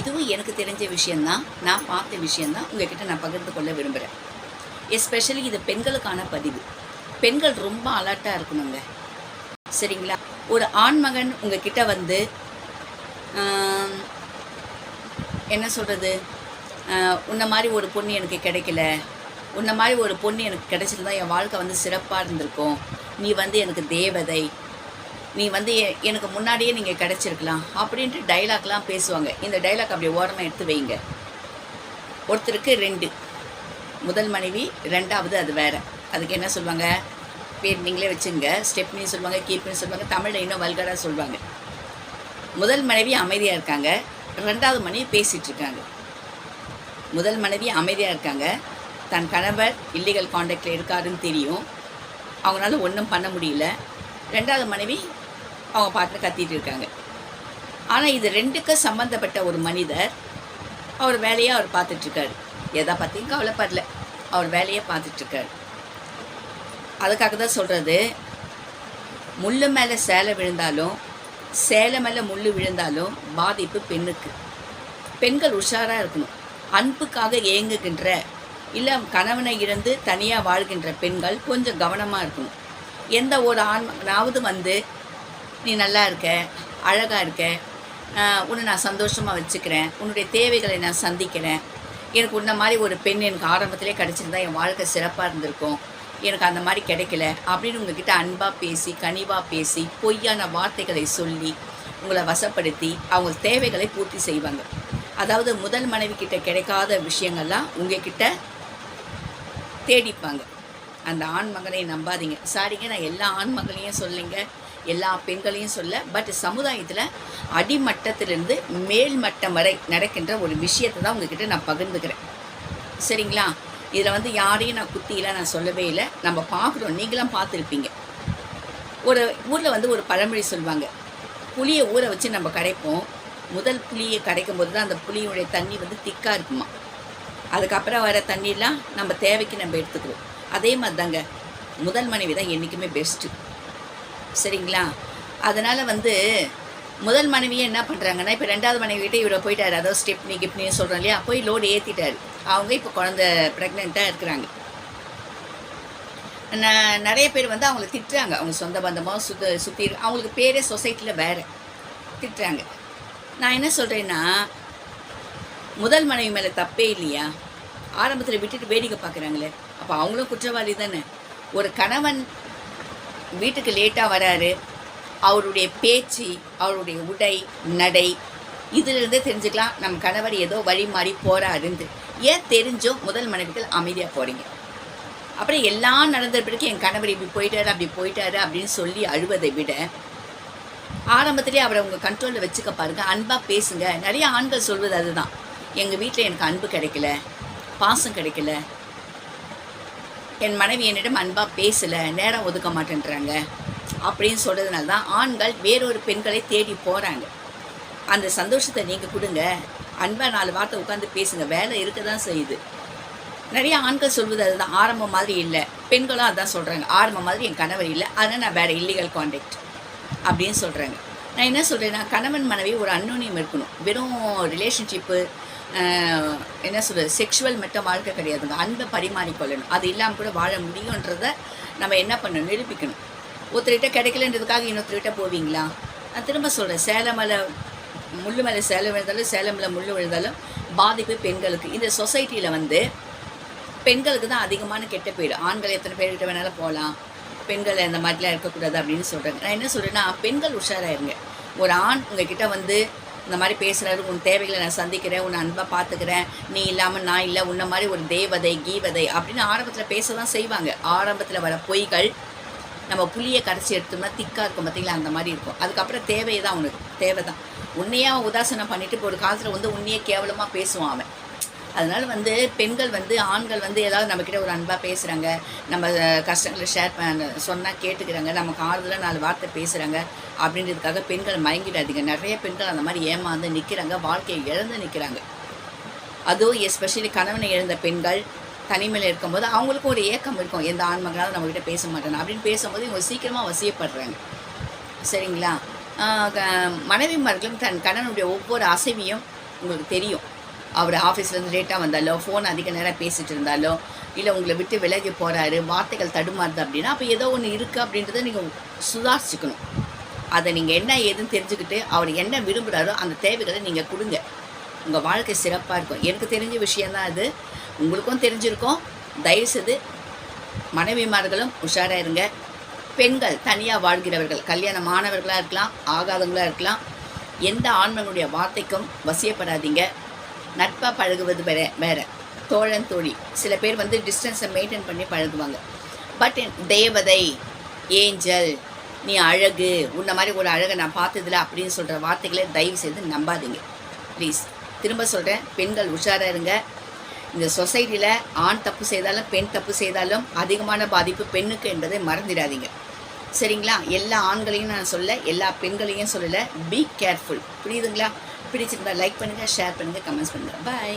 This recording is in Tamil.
இதுவும் எனக்கு தெரிஞ்ச விஷயந்தான் நான் பார்த்த விஷயந்தான் உங்ககிட்ட நான் பகிர்ந்து கொள்ள விரும்புகிறேன் எஸ்பெஷலி இது பெண்களுக்கான பதிவு. பெண்கள் ரொம்ப அலர்ட்டாக இருக்கணுங்க. சரிங்களா? ஒரு ஆண்மகன் உங்ககிட்ட வந்து என்ன சொல்கிறது உன்ன மாதிரி ஒரு பொண்ணு எனக்கு கிடைக்கல. உன்ன மாதிரி ஒரு பொண்ணு எனக்கு கிடைச்சிருந்தா என் வாழ்க்கை வந்து சிறப்பாக இருந்திருக்கும். நீ வந்து எனக்கு தேவதை. நீ வந்து எனக்கு முன்னாடியே நீங்கள் கிடச்சிருக்கலாம் அப்படின்ட்டு டைலாக்லாம் பேசுவாங்க. இந்த டைலாக் அப்படி ஓரமாக எடுத்து வைங்க. ஒருத்தருக்கு ரெண்டு. முதல் மனைவி ரெண்டாவது அது வேறு. அதுக்கு என்ன சொல்லுவாங்க பேர் நீங்களே வச்சுங்க. ஸ்டெப்னி சொல்லுவாங்க கீப்னு சொல்லுவாங்க தமிழில் இன்னும் வல்கராக சொல்லுவாங்க முதல் மனைவி அமைதியாக இருக்காங்க. ரெண்டாவது மனைவி பேசிகிட்டு இருக்காங்க. முதல் மனைவி அமைதியாக இருக்காங்க. தன் கணவர் இல்லீகல் காண்டாக்டில் இருக்காருன்னு தெரியும். அவங்களால ஒன்றும் பண்ண முடியல. ரெண்டாவது மனைவி அவங்க பாட்டு கத்திட்டு இருக்காங்க. ஆனால் இது ரெண்டுக்கும் சம்மந்தப்பட்ட ஒரு மனிதர் அவர் வேலையை அவர் பார்த்துட்ருக்காரு எதை பற்றியும் கவலைப்படல. அவர் வேலையை பார்த்துட்ருக்காரு அதுக்காக தான் சொல்கிறது முள்ளு மேலே சேலை விழுந்தாலும் சேலை மேலே முள் விழுந்தாலும் பாதிப்பு பெண்ணுக்கு. பெண்கள் உஷாராக இருக்கணும். அன்புக்காக ஏங்குகின்ற இல்லை கணவனை இழந்து தனியாக வாழ்கின்ற பெண்கள் கொஞ்சம் கவனமாக இருக்கணும். எந்த ஒரு ஆண்மகனாவது வந்து நீ நல்லா இருக்க அழகாக இருக்க. உன்னை நான் சந்தோஷமாக வச்சுக்கிறேன். உன்னுடைய தேவைகளை நான் சந்திக்கிறேன். எனக்கு உன்ன மாதிரி ஒரு பெண் எனக்கு ஆரம்பத்திலே கிடச்சிருந்தா என் வாழ்க்கை சிறப்பாக இருந்திருக்கும். எனக்கு அந்த மாதிரி கிடைக்கல அப்படின்னு உங்ககிட்ட அன்பாக பேசி கனிவாக பேசி பொய்யான வார்த்தைகளை சொல்லி உங்களை வசப்படுத்தி அவங்க தேவைகளை பூர்த்தி செய்வாங்க. அதாவது முதல் மனைவி கிட்ட கிடைக்காத விஷயங்கள்லாம் உங்ககிட்ட தேடிப்பாங்க. அந்த ஆண் மகனை நம்பாதீங்க. சாரிங்க நான் எல்லா ஆண் மகளையும் சொல்லிங்க. எல்லா பெண்களையும் சொல்ல பட் சமுதாயத்தில் அடிமட்டத்திலிருந்து மேல் மட்டம் வரை நடக்கின்ற ஒரு விஷயத்தை தான் உங்ககிட்ட நான் பகிர்ந்துக்கிறேன். சரிங்களா? இதில் வந்து யாரையும் நான் குத்தியெல்லாம் நான் சொல்லவே இல்லை. நம்ம பார்க்குறோம். நீங்களும் பார்த்துருப்பீங்க. ஒரு ஊரில் வந்து ஒரு பழமொழி சொல்லுவாங்க. புளியை ஊற வச்சு நம்ம கரைப்போம். முதல் புளியை கரைக்கும் போது தான் அந்த புளியுடைய தண்ணி வந்து திக்காக இருக்குமா. அதுக்கப்புறம் வர தண்ணியெலாம் நம்ம தேவைக்கு நம்ம எடுத்துக்கிறோம் அதே மாதிரி தாங்க முதல் மனைவி தான் என்றைக்குமே பெஸ்ட்டு சரிங்களா? அதனால் வந்து முதல் மனைவியை என்ன பண்ணுறாங்கன்னா இப்போ ரெண்டாவது மனைவி கிட்ட இவரை போயிட்டார். அதாவது ஸ்டெப்னி கிப்னின்னு சொல்கிறோம் இல்லையா? போய் லோடு ஏற்றிட்டார் அவங்க இப்போ குழந்த ப்ரெக்னெண்ட்டாக இருக்கிறாங்க. ந- நிறைய பேர் வந்து அவங்கள திட்டுறாங்க. அவங்க சொந்த பந்தமாக சுத்த சுற்றி அவங்களுக்கு பேரே சொசைட்டியில் வேறு. திட்டுறாங்க. நான் என்ன சொல்கிறேன்னா முதல் மனைவி மேலே தப்பே இல்லையா? ஆரம்பத்தில் விட்டுட்டு வேடிக்கை பார்க்குறாங்களே அப்போ அவங்களும் குற்றவாளி தானே. ஒரு கணவன் வீட்டுக்கு லேட்டாக வராரு. அவருடைய பேச்சு அவருடைய உடை நடை இதிலிருந்தே தெரிஞ்சுக்கலாம் நம்ம கணவர் ஏதோ வழி மாறி போகிறாருந்து ஏன் தெரிஞ்சோ முதல் மனைவிகள் அமைதியாக போகிறீங்க அப்புறம் எல்லாம் நடந்த பிறகு என் கணவர் இப்படி போயிட்டாரு அப்படி போயிட்டாரு அப்படின்னு சொல்லி அழுவதை விட ஆரம்பத்திலே அவரை உங்கள் கண்ட்ரோலில் வச்சுக்க பாருங்கள் அன்பாக பேசுங்க. நிறைய ஆண்கள் சொல்வது அதுதான். எங்கள் வீட்டில் எனக்கு அன்பு கிடைக்கல பாசம் கிடைக்கல என் மனைவி என்னிடம் அன்பாக பேசலை நேரம் ஒதுக்க மாட்டேன்றாங்க. அப்படின்னு சொல்கிறதுனால தான் ஆண்கள் வேறொரு பெண்களை தேடி போகிறாங்க அந்த சந்தோஷத்தை நீங்கள் கொடுங்க. அன்பாக நாலு வார்த்தை உட்காந்து பேசுங்க. வேலை இருக்க தான் செய்யுது. நிறைய ஆண்கள் சொல்வது அதுதான். ஆரம்பம் மாதிரி இல்லை. பெண்களும் அதான் சொல்கிறாங்க ஆரம்பம் மாதிரி என் கணவர் இல்லை. அதனால் நான் வேறு இல்லீகல் காண்டாக்ட் அப்படின்னு சொல்கிறாங்க நான் என்ன சொல்கிறேன்னா கணவன் மனைவி ஒரு அன்னோனியம் இருக்கணும். வெறும் ரிலேஷன்ஷிப்பு என்ன சொல்கிறது செக்ஷுவல் மட்டும் வாழ்க்கை கிடையாதுங்க. அன்பை பரிமாறிக்கொள்ளணும். அது இல்லாமல் கூட வாழ முடியுன்றத நம்ம என்ன பண்ணணும்? நிரூபிக்கணும். ஒருத்தர்கிட்ட கிடைக்கலன்றதுக்காக இன்னொருத்தர்கிட்ட போவீங்களா? நான் திரும்ப சொல்கிறேன் சேலம் மேலே முள்ளு மேலே சேலம் விழுந்தாலும் சேலமில் முள்ளு விழுந்தாலும் பாதிப்பு பெண்களுக்கு. இந்த சொசைட்டியில் வந்து பெண்களுக்கு தான் அதிகமான கெட்ட பேர். ஆண்கள் எத்தனை பேர்கிட்ட வேணாலும் போகலாம். பெண்கள் இந்த மாதிரிலாம் இருக்கக்கூடாது அப்படின்னு சொல்கிறாங்க நான் என்ன சொல்கிறேன்னா பெண்கள் உஷாராயிருங்க. ஒரு ஆண் உங்ககிட்ட வந்து இந்த மாதிரி பேசுகிறாரு உன் தேவைகளை நான் சந்திக்கிறேன் உன்னை அன்பாக பார்த்துக்கிறேன் நீ இல்லாமல் நான் இல்லை உன்ன மாதிரி ஒரு தேவதை கீவதை அப்படின்னு ஆரம்பத்தில் பேச தான் செய்வாங்க. ஆரம்பத்தில் வர பொய்கள் நம்ம புளியை கரைச்சி எடுத்தோம்னா திக்காக இருக்கும் பார்த்தீங்களா அந்த மாதிரி இருக்கும். அதுக்கப்புறம் தேவை தான் உனக்கு. தேவை தான் உன்னையே அவன் உதாசனம் பண்ணிட்டு இப்போ ஒரு காலத்தில் வந்து உன்னையே கேவலமாக பேசுவான் அவன். அதனால் வந்து பெண்கள் வந்து ஆண்கள் வந்து ஏதாவது நம்மக்கிட்ட ஒரு அன்பாக பேசுகிறாங்க நம்ம கஷ்டங்களை ஷேர் பண்ண சொன்னால் கேட்டுக்கிறாங்க நமக்கு ஆறுதலாக நாலு வார்த்தை பேசுகிறாங்க அப்படின்றதுக்காக பெண்கள் மயங்கிடாதீங்க. நிறைய பெண்கள் அந்த மாதிரி ஏமாந்து நிற்கிறாங்க வாழ்க்கையை இழந்து நிற்கிறாங்க அதுவும் எஸ்பெஷலி கணவனை இழந்த பெண்கள் தனிமையில் இருக்கும்போது அவங்களுக்கும் ஒரு ஏக்கம் இருக்கும் எந்த ஆண்மகனாலும் நம்மக்கிட்ட பேச மாட்டாங்க அப்படின்னு பேசும்போது இவங்க சீக்கிரமாக வசியப்படுறாங்க. சரிங்களா? மனைவிமார்களும் தன் கணவனுடைய ஒவ்வொரு அசைவையும் உங்களுக்கு தெரியும். அவர் ஆஃபீஸ்லேருந்து லேட்டாக வந்தாலோ ஃபோன் அதிக நேரம் பேசிகிட்டு இருந்தாலோ இல்லை உங்களை விட்டு விலகி போகிறாரு வார்த்தைகள் தடுமாறுது அப்படின்னா அப்போ ஏதோ ஒன்று இருக்குது அப்படின்றத நீங்கள் சுதாரிச்சுக்கணும். அதை நீங்கள் என்ன ஏதுன்னு தெரிஞ்சுக்கிட்டு அவர் என்ன விரும்புகிறாரோ அந்த தேவைகளை நீங்கள் கொடுங்க. உங்கள் வாழ்க்கை சிறப்பாக இருக்கும். எனக்கு தெரிஞ்ச விஷயந்தான் அது. உங்களுக்கும் தெரிஞ்சிருக்கும். தயவுசெய்து மனைவிமார்களும் உஷாராக இருங்க. பெண்கள் தனியாக வாழ்கிறவர்கள் கல்யாணமானவர்களாக இருக்கலாம் ஆகாதவங்களாக இருக்கலாம் எந்த ஆண்மனுடைய வார்த்தைக்கும் வசியப்படாதீங்க. நட்பாக பழகுவது வேற வேற. தோழன் தோழி. சில பேர் வந்து டிஸ்டன்ஸை மெயின்டைன் பண்ணி பழகுவாங்க. பட் தேவதை ஏஞ்சல் நீ அழகு உன்ன மாதிரி ஒரு அழகை நான் பார்த்ததில்ல அப்படின்னு சொல்கிற வார்த்தைகளை தயவு செய்து நம்பாதீங்க. ப்ளீஸ் திரும்ப சொல்கிறேன் பெண்கள் உஷாராக இருங்க. இந்த சொசைட்டியில் ஆண் தப்பு செய்தாலும் பெண் தப்பு செய்தாலும் அதிகமான பாதிப்பு பெண்ணுக்கு என்பதை மறந்துடாதீங்க. சரிங்களா? எல்லா ஆண்களையும் நான் சொல்ல எல்லா பெண்களையும் சொல்லலை. பி கேர்ஃபுல் புரியுதுங்களா? பிடிச்சிருந்தா லைக் பண்ணுங்கள் ஷேர் பண்ணுங்கள் கமெண்ட்ஸ் பண்ணுங்கள் பாய்